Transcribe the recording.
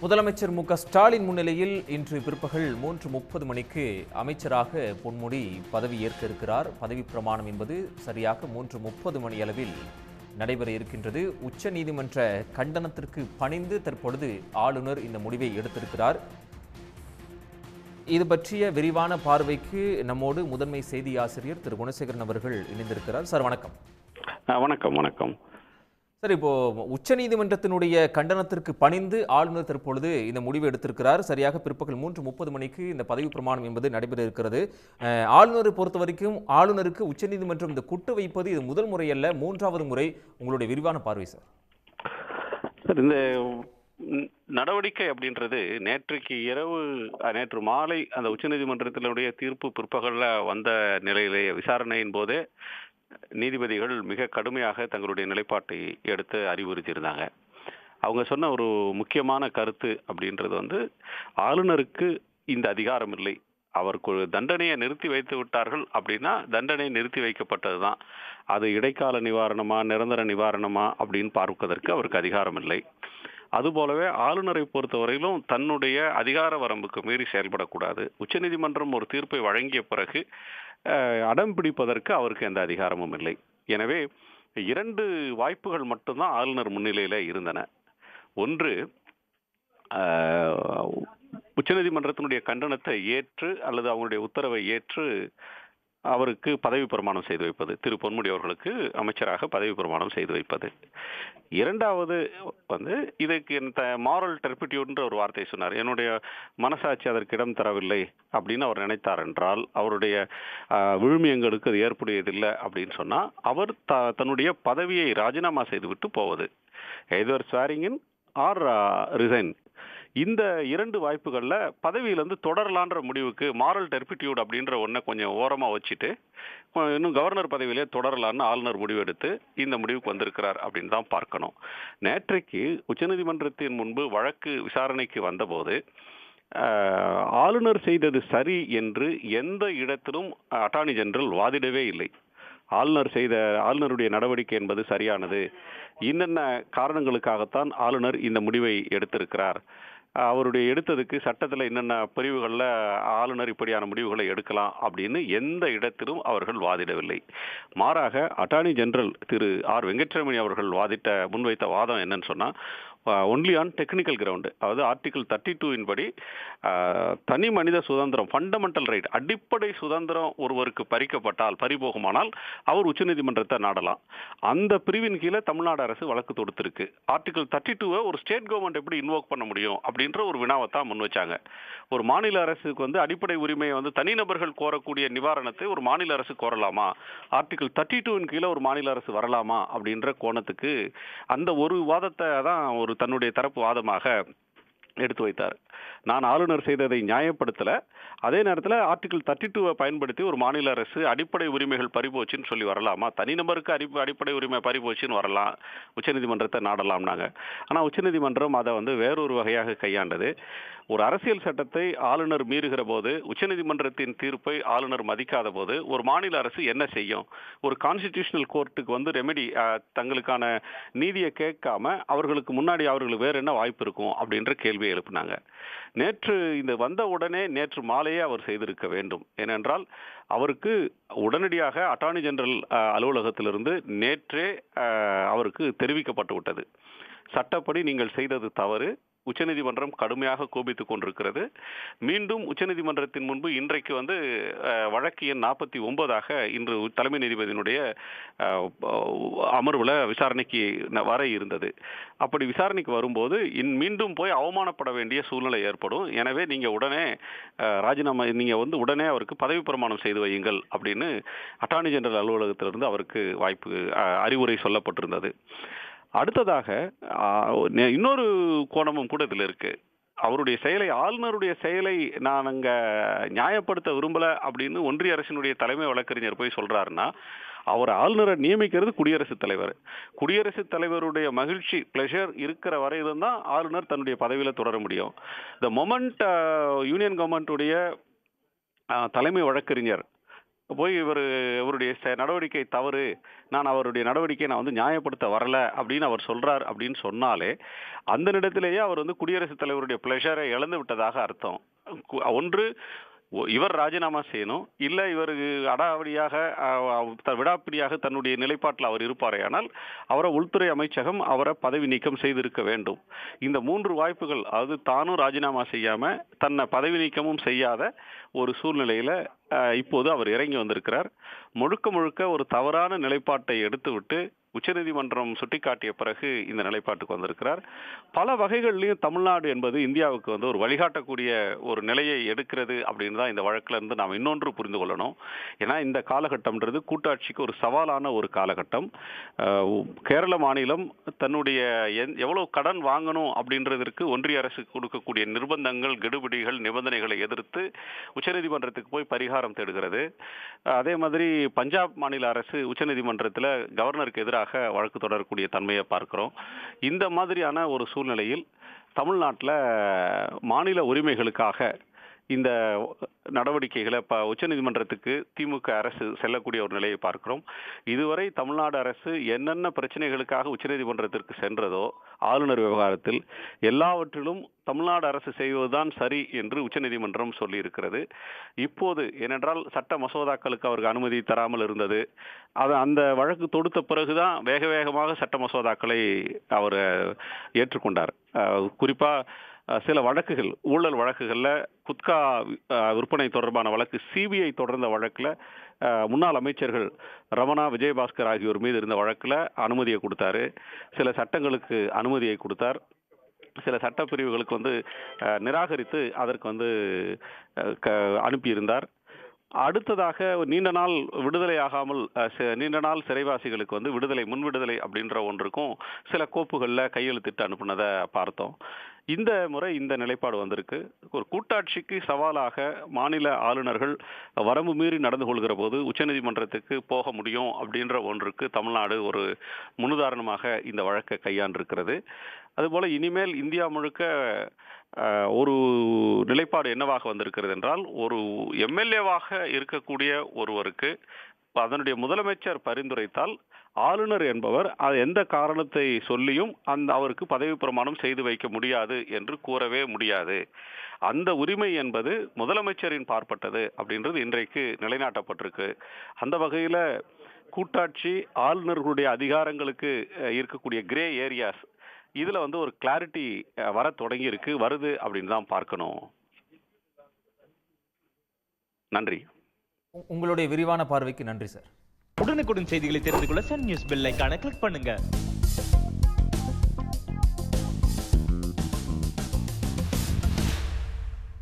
முதலமைச்சர் மு க ஸ்டாலின் முன்னிலையில் இன்று பிற்பகல் மூன்று முப்பது மணிக்கு அமைச்சராக பொன்முடி பதவி ஏற்க இருக்கிறார். பதவி பிரமாணம் என்பது சரியாக மூன்று முப்பது மணி அளவில் நடைபெற இருக்கின்றது. உச்ச நீதிமன்ற கண்டனத்திற்கு பணிந்து தற்பொழுது ஆளுநர் இந்த முடிவை எடுத்திருக்கிறார். இது பற்றிய விரிவான பார்வைக்கு நம்மோடு முதன்மை செய்தி ஆசிரியர் திரு குணசேகரன் அவர்கள் இணைந்திருக்கிறார். சார் வணக்கம். வணக்கம் வணக்கம். சார் இப்போ உச்சநீதிமன்றத்தினுடைய கண்டனத்திற்கு பணிந்து ஆளுநர் தற்பொழுது இந்த முடிவு எடுத்திருக்கிறார். சரியாக பிற்பகல் மூன்று முப்பது மணிக்கு இந்த பதவி பிரமாணம் என்பது நடைபெற இருக்கிறது. ஆளுநரை பொறுத்த வரைக்கும் ஆளுநருக்கு உச்சநீதிமன்றம் இந்த குட்டு வைப்பது இது முதல் முறை அல்ல மூன்றாவது முறை உங்களுடைய விரிவான பார்வை சார். சார் இந்த நடவடிக்கை அப்படின்றது நேற்றைக்கு இரவு நேற்று மாலை அந்த உச்சநீதிமன்றத்தினுடைய தீர்ப்பு பிற்பகலில் வந்த நிலையிலேயே விசாரணையின் போதே நீதிபதிகள் மிக கடுமையாக தங்களுடைய நிலைப்பாட்டை எடுத்து அறிவுறுத்தியிருந்தாங்க. அவங்க சொன்ன ஒரு முக்கியமான கருத்து அப்படின்றது வந்து ஆளுநருக்கு இந்த அதிகாரம் இல்லை. அவருக்கு ஒரு தண்டனையை நிறுத்தி வைத்து விட்டார்கள் அப்படின்னா தண்டனை நிறுத்தி வைக்கப்பட்டது தான். அது இடைக்கால நிவாரணமா நிரந்தர நிவாரணமா அப்படின்னு பார்ப்பதற்கு அவருக்கு அதிகாரம் இல்லை. அதுபோலவே ஆளுநரை பொறுத்தவரையிலும் தன்னுடைய அதிகார வரம்புக்கு மீறி செயல்படக்கூடாது. உச்சநீதிமன்றம் ஒரு தீர்ப்பை வழங்கிய பிறகு அடம் பிடிப்பதற்கு அவருக்கு எந்த அதிகாரமும் இல்லை. எனவே இரண்டு வாய்ப்புகள் மட்டும்தான் ஆளுநர் முன்னிலையில் இருந்தன. ஒன்று உச்சநீதிமன்றத்தினுடைய கண்டனத்தை ஏற்று அல்லது அவங்களுடைய உத்தரவை ஏற்று அவருக்கு பதவி பிரமாணம் செய்து வைப்பது. திரு பொன்முடி அவர்களுக்கு அமைச்சராக பதவி பிரமாணம் செய்து வைப்பது. இரண்டாவது வந்து இதுக்கு இந்த மாரல் டெர்பிட்யூட்ன்ற ஒரு வார்த்தையை சொன்னார். என்னுடைய மனசாட்சி அதற்கு இடம் தரவில்லை அப்படின்னு அவர் நினைத்தார் என்றால் அவருடைய விழுமியங்களுக்கு அது ஏற்புடையதில்லை அப்படின்னு சொன்னால் அவர் த தன்னுடைய பதவியை ராஜினாமா செய்துவிட்டு போவது. Either swearing in or resign. இந்த இரண்டு வாய்ப்புகளில் பதவியிலேருந்து தொடரலான்ற முடிவுக்கு மாரல் டெர்பிட்யூட் அப்படின்ற ஒன்றை கொஞ்சம் ஓரமாக வச்சுட்டு இன்னும் கவர்னர் பதவியிலே தொடரலான்னு ஆளுநர் முடிவெடுத்து இந்த முடிவுக்கு வந்திருக்கிறார் அப்படின்னு தான் பார்க்கணும். நேற்றைக்கு உச்சநீதிமன்றத்தின் முன்பு வழக்கு விசாரணைக்கு வந்தபோது ஆளுநர் செய்தது சரி என்று எந்த இடத்திலும் அட்டார்னி ஜெனரல் வாதிடவே இல்லை. ஆளுநர் செய்த ஆளுநருடைய நடவடிக்கை என்பது சரியானது. என்னென்ன காரணங்களுக்காகத்தான் ஆளுநர் இந்த முடிவை எடுத்திருக்கிறார்? அவருடைய எடுத்ததுக்கு சட்டத்தில் என்னென்ன பிரிவுகளில் ஆளுநர் இப்படியான முடிவுகளை எடுக்கலாம் அப்படின்னு எந்த இடத்திலும் அவர்கள் வாதிடவில்லை. மாறாக அட்டார்னி ஜெனரல் திரு ஆர். வெங்கட்ரமணி அவர்கள் வாதிட்ட முன்வைத்த வாதம் என்னன்னு சொன்னால் ஒன்லி ஆன் டெக்னிக்கல் கிரவுண்டு அதாவது ஆர்டிகல் தேர்ட்டி டூவின் படி தனி மனித சுதந்திரம் ஃபண்டமெண்டல் ரைட் அடிப்படை சுதந்திரம் ஒருவருக்கு பறிக்கப்பட்டால் பறிபோகுமானால் அவர் உச்சநீதிமன்றத்தை நாடலாம். அந்த பிரிவின் கீழே தமிழ்நாடு அரசு வழக்கு தொடுத்திருக்கு. ஆர்டிகல் தேர்ட்டி டூவை ஒரு ஸ்டேட் கவர்மெண்ட் எப்படி இன்வோக் பண்ண முடியும் அப்படின்ற ஒரு வினாவை தான் முன் வச்சாங்க. ஒரு மாநில அரசுக்கு வந்து அடிப்படை உரிமையை வந்து தனிநபர்கள் கோரக்கூடிய நிவாரணத்தை ஒரு மாநில அரசு கோரலாமா? ஆர்டிகல் தேர்ட்டி டூவின் கீழே ஒரு மாநில அரசு வரலாமா? அப்படின்ற கோணத்துக்கு அந்த ஒரு வாதத்தை தான் ஒரு தன்னுடைய தரப்பு வாதமாக எடுத்து வைத்தார். நான் ஆளுநர் செய்ததை நியாயப்படுத்தல. அதே நேரத்தில் ஆர்டிகல் தேர்ட்டி டூவை பயன்படுத்தி ஒரு மாநில அரசு அடிப்படை உரிமைகள் பறிபோச்சுன்னு சொல்லி வரலாமா? தனிநபருக்கு அடி அடிப்படை உரிமை பறிபோச்சுன்னு வரலாம். உச்சநீதிமன்றத்தை நாடலாம்னாங்க. ஆனால் உச்சநீதிமன்றம் அதை வந்து வேறொரு வகையாக கையாண்டது. ஒரு அரசியல் சட்டத்தை ஆளுநர் மீறுகிற போது உச்சநீதிமன்றத்தின் தீர்ப்பை ஆளுநர் மதிக்காத போது ஒரு மாநில அரசு என்ன செய்யும்? ஒரு கான்ஸ்டிடியூஷனல் கோர்ட்டுக்கு வந்து ரெமெடி தங்களுக்கான நீதியை கேட்காம அவர்களுக்கு முன்னாடி அவர்களுக்கு வேறு என்ன வாய்ப்பு இருக்கும்? அப்படின்ற கேள்வியை எழுப்பினாங்க. நேற்று இந்த வந்த உடனே நேற்று மாலையே அவர் செய்திருக்க வேண்டும். ஏனென்றால் அவருக்கு உடனடியாக அட்டார்னி ஜெனரல் அலுவலகத்திலிருந்து நேற்றே அவருக்கு தெரிவிக்கப்பட்டு விட்டது. சட்டப்படி நீங்கள் செய்தது தவறு. உச்சநீதிமன்றம் கடுமையாக கோபித்துக் கொண்டிருக்கிறது. மீண்டும் உச்சநீதிமன்றத்தின் முன்பு இன்றைக்கு வந்து வழக்கு எண் நாற்பத்தி ஒன்பதாக இன்று தலைமை நீதிபதியினுடைய அமர்வில் விசாரணைக்கு வர இருந்தது. அப்படி விசாரணைக்கு வரும்போது இன் மீண்டும் போய் அவமானப்பட வேண்டிய சூழ்நிலை ஏற்படும். எனவே நீங்கள் உடனே ராஜினாமா நீங்கள் வந்து உடனே அவருக்கு பதவி பிரமாணம் செய்து வையுங்கள் அப்படின்னு அட்டார்னி ஜெனரல் அலுவலகத்திலிருந்து அவருக்கு வாய்ப்பு அறிவுரை சொல்லப்பட்டிருந்தது. அடுத்ததாக இன்னொரு கோணமும் கூட இதில் இருக்கு. அவருடைய செயலை ஆளுநருடைய செயலை நான் அங்க நியாயப்படுத்த விரும்பல அப்படின்னு ஒன்றிய அரசினுடைய தலைமை வழக்கறிஞர் போய் சொல்றாருன்னா அவர் ஆளுநரை நியமிக்கிறது குடியரசுத் தலைவர். குடியரசுத் தலைவருடைய மகிழ்ச்சி பிளஷர் இருக்கிற வரையிலும் தான் ஆளுநர் தன்னுடைய பதவியில் தொடர முடியும். த மொமெண்ட் யூனியன் கவர்மெண்ட்டுடைய தலைமை வழக்கறிஞர் போய் இவர் இவருடைய நடவடிக்கை தவறு நான் அவருடைய நடவடிக்கையை நான் வந்து நியாயப்படுத்த வரல அப்படின்னு அவர் சொல்றார் அப்படின்னு சொன்னாலே அந்த நிலத்திலேயே அவர் வந்து குடியரசுத் தலைவருடைய பிளஷரை இழந்து விட்டதாக அர்த்தம். ஒன்று இவர் ராஜினாமா செய்யணும். இல்லை இவர் அடாவடியாக த- விடாப்பிடியாக தன்னுடைய நிலைப்பாட்டில் அவர் இருப்பாரேயானால் அவரை உள்துறை அமைச்சகம் அவரை பதவி நீக்கம் செய்திருக்க வேண்டும். இந்த மூன்று வாய்ப்புகள் அது தானும் ராஜினாமா செய்யாமல் தன்னை பதவி நீக்கமும் செய்யாத ஒரு சூழ்நிலையில் இப்போது அவர் இறங்கி வந்திருக்கிறார். முழுக்க முழுக்க ஒரு தவறான நிலைப்பாட்டை எடுத்துவிட்டு உச்சநீதிமன்றம் சுட்டிக்காட்டிய பிறகு இந்த நிலைப்பாட்டுக்கு வந்திருக்கிறார். பல வகைகள்லையும் தமிழ்நாடு என்பது இந்தியாவுக்கு வந்து ஒரு வழிகாட்டக்கூடிய ஒரு நிலையை எடுக்கிறது அப்படின்னு தான் இந்த வழக்கில் இருந்து நாம் இன்னொன்று புரிந்து கொள்ளணும். ஏன்னா இந்த காலகட்டம்ன்றது கூட்டாட்சிக்கு ஒரு சவாலான ஒரு காலகட்டம். கேரள மாநிலம் தன்னுடைய எந்- எவ்வளோ கடன் வாங்கணும் அப்படின்றதற்கு ஒன்றிய அரசு கொடுக்கக்கூடிய நிர்பந்தங்கள் கெடுபிடிகள் நிபந்தனைகளை எதிர்த்து உச்சநீதிமன்றத்துக்கு போய் பரிகாரம் தேடுகிறது. அதே மாதிரி பஞ்சாப் மாநில அரசு உச்சநீதிமன்றத்தில் கவர்னருக்கு எதிராக வழக்கு தொடரக்கூடிய தன்மையை பார்க்கிறோம். இந்த மாதிரியான ஒரு சூழ்நிலையில் தமிழ்நாட்டில் மாநில உரிமைகளுக்காக இந்த நடவடிக்கைகளை இப்போ உச்சநீதிமன்றத்துக்கு திமுக அரசு செல்லக்கூடிய ஒரு நிலையை பார்க்கிறோம். இதுவரை தமிழ்நாடு அரசு என்னென்ன பிரச்சனைகளுக்காக உச்சநீதிமன்றத்திற்கு சென்றதோ ஆளுநர் விவகாரத்தில் எல்லாவற்றிலும் தமிழ்நாடு அரசு செய்வதுதான் சரி என்று உச்சநீதிமன்றம் சொல்லியிருக்கிறது. இப்போது ஏனென்றால் சட்ட மசோதாக்களுக்கு அவருக்கு அனுமதி தராமல் இருந்தது. அது அந்த வழக்கு தொடுத்த பிறகுதான் வேக வேகமாக சட்ட மசோதாக்களை அவர் ஏற்றுக்கொண்டார். குறிப்பாக சில வழக்குகள் ஊழல் வழக்குகளில் குத்கா விற்பனை தொடர்பான வழக்கு சிபிஐ தொடர்ந்த வழக்கில் முன்னாள் அமைச்சர்கள் ரமணா விஜயபாஸ்கர் ஆகியோர் மீது இருந்த வழக்கில் அனுமதியை கொடுத்தாரு. சில சட்டங்களுக்கு அனுமதியை கொடுத்தார். சில சட்டப்பிரிவுகளுக்கு வந்து நிராகரித்து அதற்கு வந்து க- அனுப்பியிருந்தார். அடுத்ததாக நீண்ட நாள் விடுதலை ஆகாமல் நீண்ட நாள் சிறைவாசிகளுக்கு வந்து விடுதலை முன் விடுதலை அப்படின்ற ஒன்றுக்கும் சில கோப்புகளில் கையெழுத்திட்டு அனுப்புனதை பார்த்தோம். இந்த முறை இந்த நிலைப்பாடு வந்திருக்கு. ஒரு கூட்டாட்சிக்கு சவாலாக மாநில ஆளுநர்கள் வரம்பு மீறி நடந்து கொள்கிற போது உச்சநீதிமன்றத்துக்கு போக முடியும் அப்படின்ற ஒன்றுக்கு தமிழ்நாடு ஒரு முன்னுதாரணமாக இந்த வழக்கை கையாண்டிருக்கிறது. அதுபோல் இனிமேல் இந்தியா முழுக்க ஒரு நிலைப்பாடு என்னவாக வந்திருக்கிறது என்றால் ஒரு எம்எல்ஏவாக இருக்கக்கூடிய ஒருவருக்கு அதனுடைய முதலமைச்சர் பரிந்துரைத்தால் ஆளுநர் என்பவர் அது எந்த காரணத்தை சொல்லியும் அந்த அவருக்கு பதவி பிரமாணம் செய்து வைக்க முடியாது என்று கூறவே முடியாது. அந்த உரிமை என்பது முதலமைச்சரின் பார்ப்பட்டது அப்படின்றது இன்றைக்கு நிலைநாட்டப்பட்டிருக்கு. அந்த வகையில் கூட்டாட்சி ஆளுநர்களுடைய அதிகாரங்களுக்கு இருக்கக்கூடிய கிரே ஏரியாஸ் இதுல வந்து ஒரு கிளாரிட்டி வர தொடங்கி இருக்கு வருது அப்படின்னு தான் பார்க்கணும். நன்றி. உங்களுடைய விரிவான பார்வைக்கு நன்றி சார். உடனுக்குடன் செய்திகளை தெரிந்து கொள்ள சன் நியூஸ் பெல் ஐகானை கிளிக் பண்ணுங்க.